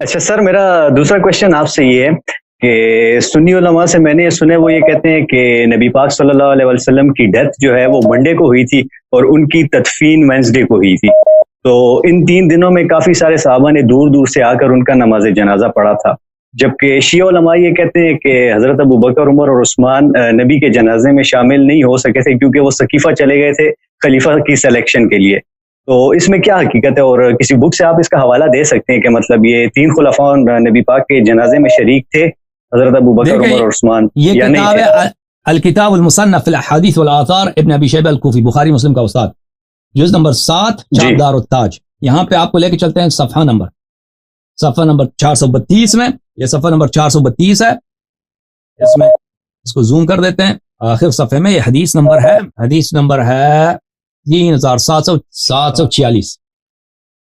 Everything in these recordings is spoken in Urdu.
اچھا سر، میرا دوسرا کوشچن آپ سے یہ ہے کہ سنی علماء سے میں نے یہ سنا وہ یہ کہتے ہیں کہ نبی پاک صلی اللہ علیہ وسلم کی ڈیتھ جو ہے وہ منڈے کو ہوئی تھی اور ان کی تدفین وینسڈے کو ہوئی تھی۔ تو ان تین دنوں میں کافی سارے صحابہ نے دور دور سے آ کر ان کا نماز جنازہ پڑھا تھا۔ جبکہ شیعہ علماء یہ کہتے ہیں کہ حضرت ابو بکر، عمر اور عثمان نبی کے جنازے میں شامل نہیں ہو سکے تھے کیونکہ وہ ثقیفہ چلے گئے تھے خلیفہ کی سلیکشن کے لیے۔ تو اس میں کیا حقیقت ہے؟ اور کسی بک سے آپ اس کا حوالہ دے سکتے ہیں کہ مطلب یہ تین خلفاء نبی پاک کے جنازے میں شریک تھے حضرت ابو بکر عمر اور عثمان یہ کتاب ہے الکتاب المصنف الاحادیث والآثار ابن ابی شیبہ الکوفی بخاری مسلم کا استاد۔ جز نمبر سات جی۔ دار التاج۔ یہاں پہ آپ کو لے کے چلتے ہیں صفحہ نمبر۔ صفحہ نمبر چار سو بتیس میں یہ صفحہ نمبر چار سو بتیس ہے۔ اس میں اس کو زوم کر دیتے ہیں۔ آخر صفحے میں یہ حدیث نمبر ہے۔ حدیث نمبر ہے تین ہزار سات سو سات سو چھیالیس۔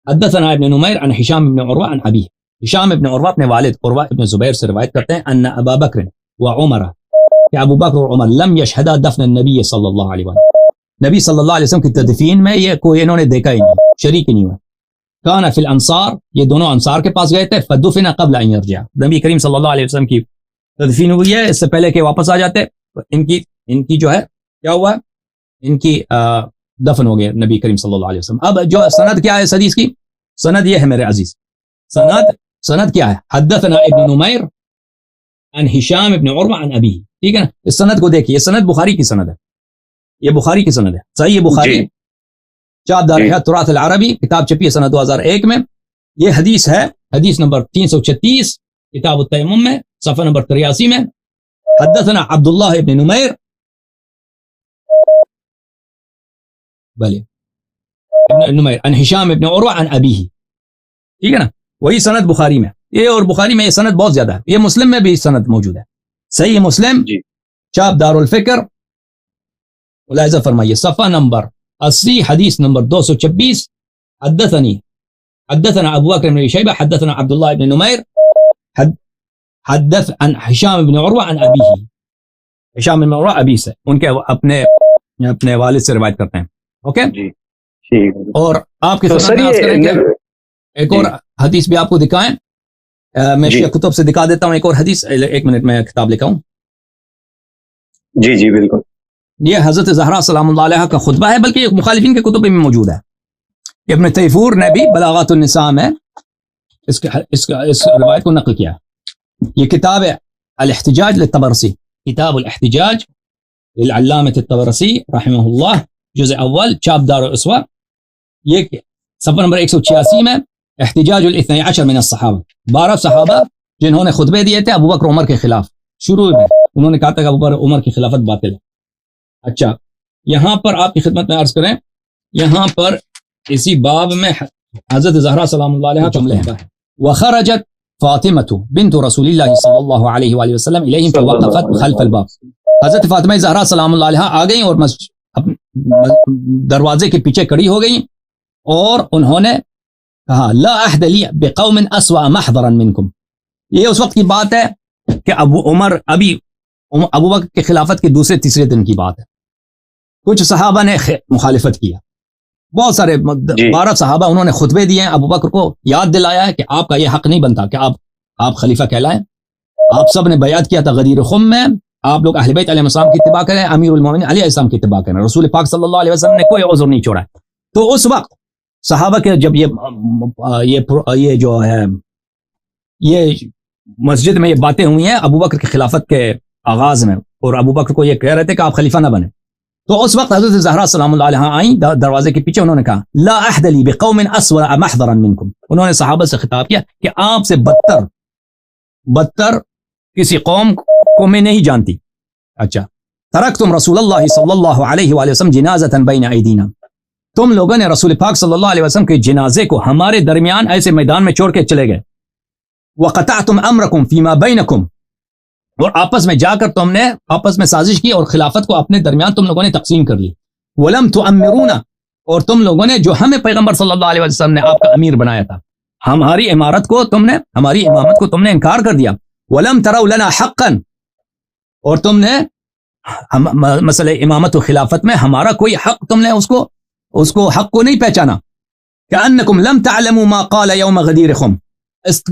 حدثنا ابن نمیر عن حشام ابن عروہ عن ابی حشام ابن عروہ اپنے والد عروہ ابن زبیر سے روایت کرتے ہیں، ان ابا بکر و عمر، کہ ابو بکر و عمر لم یشہدہ دفن النبی صلی اللہ علیہ وسلم۔ نبی صلی اللہ علیہ وسلم کی تدفین میں یہ کوئی انہوں نے دیکھا ہی نہیں، شریک ہی نہیں ہوا کان فی الانصار، یہ دونوں انصار کے پاس گئے تھے، فدفن قبل ان یرجع نبی کریم صلی اللہ علیہ وسلم کی تدفین ہوئی ہے، اس سے پہلے کہ واپس آ جاتے، ان کی ان کی جو ہے، کیا ہوا؟ ان کی دفن ہو گیا نبی کریم صلی اللہ علیہ وسلم۔ اب جو سند کیا ہے اس حدیث کی؟ سند یہ ہے میرے عزیز۔ سند سند کیا ہے؟ حدثنا ابن نمیر عن ہشام ابن عروہ عن ابی ٹھیک ہے نا؟ اس سند کو دیکھیے۔ یہ سند بخاری کی سند ہے۔ یہ بخاری کی سند ہے۔ صحیح بخاری؟ جی. چار دار جی. تراث العربی کتاب چھپی ہے ہزار ایک میں۔ یہ حدیث ہے حدیث نمبر تین سو چھتیس کتاب التیمم میں صفحہ نمبر تریاسی میں۔ حدثنا عبداللہ ابن نمیر بلي. ابن النمير عن هشام ابن عروة عن أبيه. ٹھیک ہے نا وہی سند بخاری میں یہ أور بخاری میں یہ سند بہت زیادہ ہے یہ مسلم میں بھی سند موجود ہے صحیح مسلم جی چاپ دار الفکر ملاحظہ فرمائیے صفحہ نمبر اسی حدیث نمبر دو سو چھبیس حدثنا أبو بکر بن شیبہ حدثنا عبد الله بن نمير. حد حدث عن هشام بن عروة عن أبيه. هشام بن عروة ابي سے ان کے اپنے اپنے والد سے روایت کرتے ہیں اوکے؟ جی اور آپ کے ایک اور جی۔ حدیث بھی آپ کو دکھائیں۔ میں جی۔ کتب سے دکھا دیتا ہوں ایک اور حدیث۔ ایک منٹ میں کتاب لکھا ہوں۔ جی جی بالکل۔ یہ حضرت زہرا سلام اللہ علیہ کا خطبہ ہے بلکہ ایک مخالفین کے کتب میں موجود ہے۔ ابن تیفور نے بھی بلاغات النساء میں اس اس, اس روایت کو نقل کیا۔ یہ کتاب ہے الاحتجاج للتبرسی۔ کتاب الاحتجاج للعلامت التبرسی رحمہ اللہ۔ جزء اول، چاپ دار اسوا یہ صفحہ نمبر 186 میں احتجاج الاثنی عشر من الصحابہ، بارہ صحابہ جنہوں نے خطبے دیے تھے ابو بکر عمر کے خلاف، شروع میں انہوں نے کہا تھا کہ ابو بکر عمر کی خلافت باطل ہے۔ اچھا یہاں پر آپ کی خدمت میں عرض کریں، یہاں پر اسی باب میں حضرت زہرا سلام اللہ علیہ جملے ہیں وخرجت فاطمہ بنت رسول اللہ صلی اللہ علیہ وآلہ وسلم الیہم فوقفت خلف الباب۔ حضرت فاطمہ زہرا سلام اللہ علیہ آ گئیں اور دروازے کے پیچھے کڑی ہو گئیں اور انہوں نے کہا لا احد لی بقوم اسوا محضرا منکم۔ یہ اس وقت کی بات ہے کہ ابو عمر ابھی ابو بکر کے خلافت کے دوسرے تیسرے دن کی بات ہے۔ کچھ صحابہ نے مخالفت کیا۔ بہت سارے جی۔ بارہ صحابہ انہوں نے خطبے دیے۔ ابو بکر کو یاد دلایا ہے کہ آپ کا یہ حق نہیں بنتا کہ آپ آپ خلیفہ کہلائیں۔ آپ سب نے بیعت کیا تھا غدیر خم میں۔ آپ لوگ اہل بیت علیہ السلام کی اتباع کریں، امیر المومن علیہ السلام کی اتباع کریں۔ رسول پاک صلی اللہ علیہ وسلم نے کوئی عذر نہیں چھوڑا۔ تو اس وقت صحابہ کے جب یہ یہ جو ہے، یہ مسجد میں یہ باتیں ہوئی ہیں، ابو بکر کی خلافت کے آغاز میں، اور ابو بکر کو یہ کہہ رہے تھے کہ آپ خلیفہ نہ بنے تو اس وقت حضرت زہرا سلام اللہ علیہ آئیں، دروازے کے پیچھے انہوں نے کہا، لا احد لی بقوم اسور محضرا منکم۔ انہوں نے صحابہ سے خطاب کیا کہ آپ سے بدتر بدتر کسی قوم کو میں نہیں جانتی۔ اچھا۔ ترکتم رسول اللہ صلی اللہ علیہ وآلہ وسلم جنازتا بین ایدینا۔ تم لوگوں نے رسول پاک صلی اللہ علیہ وسلم کے جنازے کو ہمارے درمیان ایسے میدان میں چھوڑ کے چلے گئے۔ وقطعتم امرکم فیما بینکم اور آپس میں جا کر تم نے آپس میں سازش کی اور خلافت کو اپنے درمیان تم لوگوں نے تقسیم کر لی۔ ولم تو اور تم لوگوں نے جو ہمیں پیغمبر صلی اللہ علیہ وسلم نے آپ کا امیر بنایا تھا۔ ہماری عمارت کو تم نے، ہماری امامت کو تم نے انکار کر دیا۔ ولم ترو لنا حقا۔ اور تم نے مسئلہ امامت و خلافت میں ہمارا کوئی حق تم نے اس کو اس کو حق کو نہیں پہچانا۔ کہ انکم لم تعلموا ما قال یوم غدیر خم۔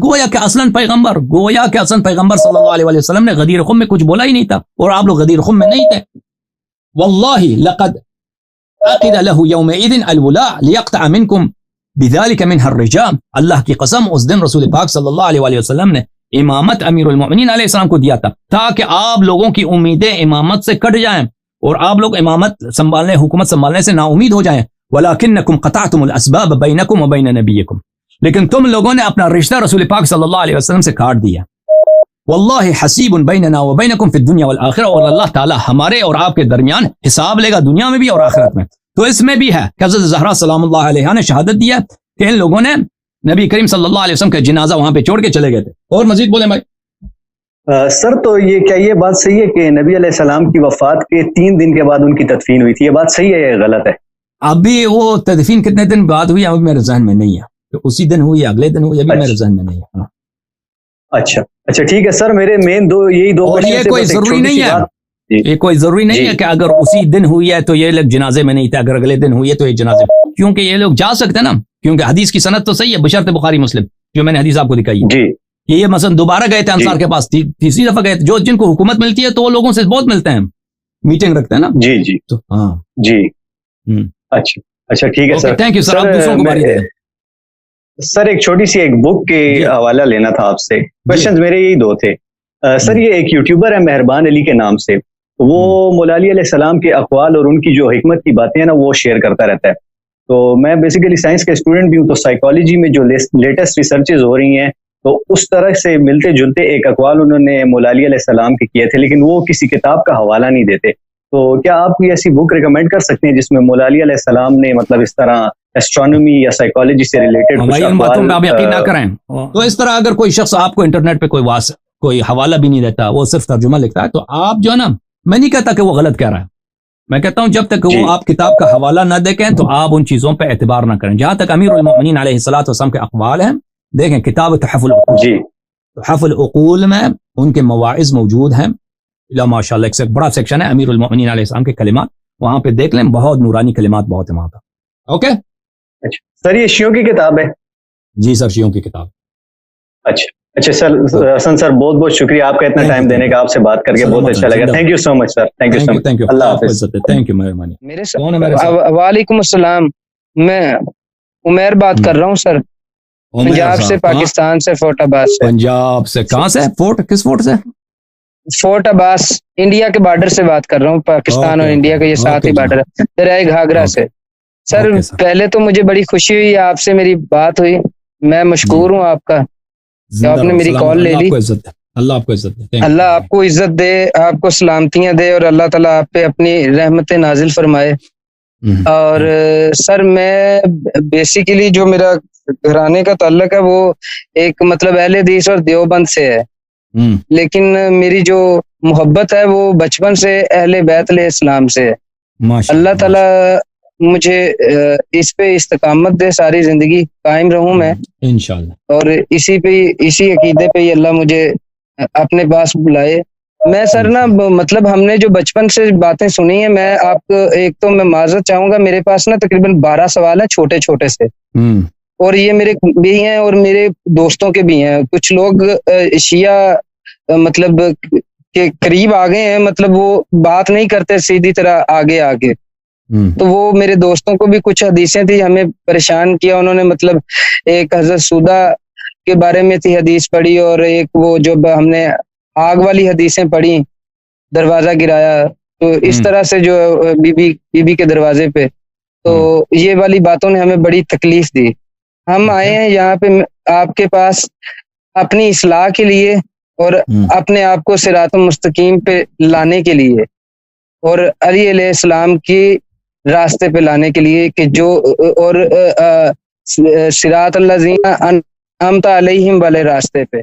گویا کہ اصلاً پیغمبر گویا کہ اصلاً پیغمبر صلی اللہ علیہ وسلم نے غدیر خم میں کچھ بولا ہی نہیں تھا اور آپ لوگ غدیر خم میں نہیں تھے۔ واللہ لقد عقد له يومئذ الولاء ليقطع منكم بذلك منها الرجال۔ اللہ کی قسم، اس دن رسول پاک صلی اللہ علیہ وسلم نے امامت امیر المؤمنین علیہ السلام کو دیا تھا، تاکہ آپ لوگوں کی امیدیں امامت سے کٹ جائیں اور آپ لوگ امامت سنبھالنے، حکومت سنبھالنے سے نا امید ہو جائیں۔ ولكنكم قطعتم الاسباب بينكم وبين نبيكم۔ لیکن تم لوگوں نے اپنا رشتہ رسول پاک صلی اللہ علیہ وسلم سے کاٹ دیا۔ واللہ حسیب بیننا وبینکم فی الدنیا والآخرہ اور اللہ تعالی ہمارے اور آپ کے درمیان حساب لے گا دنیا میں بھی اور آخرت میں۔ تو اس میں بھی ہے کہ حضرت زہرا سلام اللہ علیہ نے شہادت دیا کہ ان لوگوں نے نبی کریم صلی اللہ علیہ وسلم کا جنازہ وہاں پہ چھوڑ کے چلے گئے تھے۔ اور مزید بولیں بھائی۔ سر تو یہ کیا یہ بات صحیح ہے کہ نبی علیہ السلام کی وفات کے تین دن کے بعد ان کی تدفین ہوئی تھی؟ یہ بات صحیح ہے یا غلط ہے؟ ابھی وہ تدفین کتنے دن بعد ہوئی ابھی میرے ذہن میں نہیں ہے۔ اسی دن ہوئی اگلے دن ہوئی ابھی اچھا۔ میرے ذہن میں نہیں ہے۔ ہاں۔ اچھا۔ اچھا ٹھیک ہے سر میرے مین دو یہی دو اور یہ کوئی ضروری نہیں ہے۔ جی۔ یہ کوئی ضروری نہیں جی۔ ہے کہ اگر اسی دن ہوئی ہے تو یہ لوگ جنازے میں نہیں تھے اگر اگلے دن ہوئی ہے تو یہ جنازے کیونکہ یہ لوگ جا سکتے ہیں نا۔ کیونکہ حدیث کی صنعت تو صحیح ہے بشرط بخاری مسلم جو میں نے حدیث آپ کو دکھائی ہے۔ جی۔ کہ یہ مثلا دوبارہ گئے تھے انصار جی۔ کے پاس تی- تیسری دفعہ گئے تھے۔ جو جن کو حکومت ملتی ہے تو وہ لوگوں سے بہت ملتے ہیں۔ میٹنگ رکھتے ہیں نا۔ جی جی۔ تو ہاں۔ جی۔ اچھا اچھا ٹھیک ہے سر۔ تھینک یو سر آپ دوسروں کو دیں۔ سر ایک چھوٹی سی ایک بک کے جی۔ حوالہ لینا تھا آپ سے۔ کوشچن میرے یہی دو تھے۔ سر یہ ایک یوٹیوبر ہے مہربان علی کے نام سے۔ وہ مولا علی علیہ السلام کے اقوال اور ان کی جو حکمت کی باتیں ہیں نا وہ شیئر کرتا رہتا ہے۔ تو میں بیسیکلی سائنس کا اسٹوڈنٹ بھی ہوں تو سائیکالوجی میں جو لیٹسٹ ریسرچز ہو رہی ہیں تو اس طرح سے ملتے جلتے ایک اقوال انہوں نے مولا علی علیہ السلام کے کیے تھے لیکن وہ کسی کتاب کا حوالہ نہیں دیتے۔ تو کیا آپ کوئی ایسی بک ریکمینڈ کر سکتے ہیں جس میں مولا علی علیہ السلام نے مطلب اس طرح اسٹرانومی یا سائیکالوجی سے ریلیٹڈ باتوں پہ آپ یقین نہ کریں۔ تو اس طرح اگر کوئی شخص آپ کو انٹرنیٹ پہ کوئی واس کوئی حوالہ بھی نہیں دیتا وہ صرف ترجمہ لکھتا ہے تو آپ جو ہے نا میں نہیں کہتا کہ وہ غلط کہہ رہا ہے۔ میں کہتا ہوں جب تک جی۔ وہ آپ کتاب کا حوالہ نہ دیکھیں تو آپ ان چیزوں پہ اعتبار نہ کریں۔ جہاں تک امیر المؤمنین علیہ الصلاۃ والسلام کے اقوال ہیں دیکھیں کتاب تحف العقول۔ جی۔ تحف العقول میں ان کے مواعظ موجود ہیں۔ ماشاء اللہ ایک بڑا سیکشن ہے امیر المؤمنین علیہ السلام کے کلمات۔ وہاں پہ دیکھ لیں بہت نورانی کلمات بہت ہیں وہاں پہ اوکے؟ سر یہ شیوں کی کتاب ہے؟ جی سر شیوں کی کتاب۔ اچھا۔ اچھا سر حسن سر بہت بہت شکریہ آپ کا اتنا ٹائم دینے. کا آپ سے بات کر کے بہت اچھا لگا۔ Thank you so much sir thank you so much اللہ حافظ. تھینک یو مہربانی وعلیکم السلام۔ میں عمیر بات کر رہا ہوں سر۔ پنجاب سے کہاں؟ پاکستان سے فورٹ عباس سے۔ پنجاب سے کہاں سے؟ فورٹ کس فورٹ سے؟ فورٹ عباس انڈیا کے بارڈر سے بات کر رہا ہوں پاکستان اور انڈیا کا یہ ساتھ ہی بارڈر ہے۔ دریائے گھاگرا. سے۔ سر. پہلے تو مجھے بڑی خوشی ہوئی آپ سے میری بات ہوئی۔ میں مشکور ہوں آپ کا۔ آپ نے میری call لے اللہ لی۔ آپ کو عزت دے. اللہ آپ کو عزت دے. اللہ آپ کو عزت دے آپ کو سلامتیاں دے اور اللہ تعالیٰ آپ پہ اپنی رحمت نازل فرمائے۔ اور سر میں بیسیکلی جو میرا گھرانے کا تعلق ہے وہ ایک مطلب اہل حدیث اور دیوبند سے ہے۔ لیکن میری جو محبت ہے وہ بچپن سے اہل بیت علیہ السلام سے ہے۔ اللہ تعالیٰ مجھے اس پہ استقامت دے ساری زندگی قائم رہوں میں۔ انشاءاللہ۔ اور اسی پہ اسی عقیدے پہ ہی اللہ مجھے اپنے پاس بلائے۔ میں سر نا مطلب ہم نے جو بچپن سے باتیں سنی ہیں میں آپ کو ایک تو میں معذرت چاہوں گا میرے پاس نا تقریباً بارہ سوال ہیں چھوٹے چھوٹے سے۔ اور یہ میرے بھی ہیں اور میرے دوستوں کے بھی ہیں۔ کچھ لوگ شیعہ مطلب کے قریب آ گئے ہیں مطلب وہ بات نہیں کرتے سیدھی طرح آگے آگے۔ تو وہ میرے دوستوں کو بھی کچھ حدیثیں تھی ہمیں پریشان کیا انہوں نے مطلب ایک حضرت سودا کے بارے میں تھی حدیث پڑھی اور ایک وہ جو ب- ہم نے آگ والی حدیثیں پڑھی دروازہ گرایا۔ تو اس۔ طرح سے جو بی بی بی بی کے دروازے پہ۔ تو یہ والی باتوں نے ہمیں بڑی تکلیف دی۔ ہم آئے ہیں یہاں پہ آپ کے پاس اپنی اصلاح کے لیے اور اپنے آپ کو سرات مستقیم پہ لانے کے لیے۔ اور علی علیہ السلام کی راستے پہ لانے کے لیے کہ جو، اور سراط اللہ امتا علیہم والے راستے پہ۔